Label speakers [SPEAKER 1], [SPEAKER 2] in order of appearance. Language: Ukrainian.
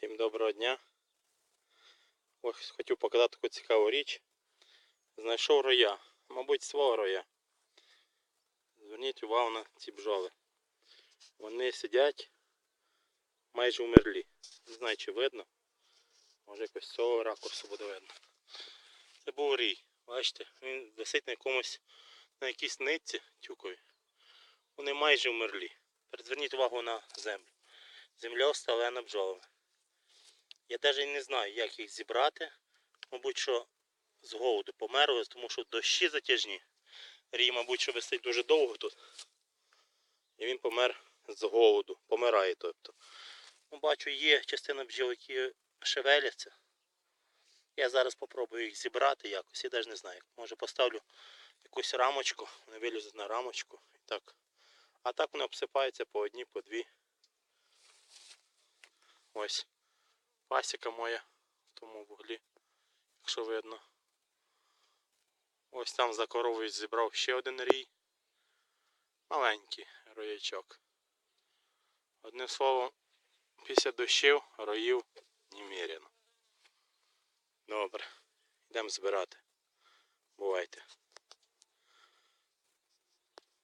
[SPEAKER 1] Всім доброго дня. Ось хотів показати таку цікаву річ. Знайшов роя, мабуть, свого роя. Зверніть увагу на ці бджоли. Вони сидять майже умерлі. Не знаю, чи видно. Може якось з цього ракурсу буде видно. Це був рій. Бачите, він висить на якомусь на якійсь нитці тюкові. Вони майже. Тепер зверніть увагу на землю. Земля осталена бджолами. Я навіть не знаю, як їх зібрати. Мабуть, що з голоду померли, тому що дощі затяжні. Рій, мабуть, що висить дуже довго тут. І він помер з голоду. Помирає, тобто. Ну, бачу, є частина бджіл, які шевеляться. Я зараз спробую їх зібрати якось. Я навіть не знаю. Може поставлю якусь рамочку, вони вилізуть на рамочку. І так. А так вони обсипаються по одній, по дві. Ось пасіка моя в тому вуглі, якщо видно. Ось там за коровою зібрав ще один рій. Маленький роячок. Одним словом, після дощів роїв немерено. Добре, йдемо збирати. Бувайте.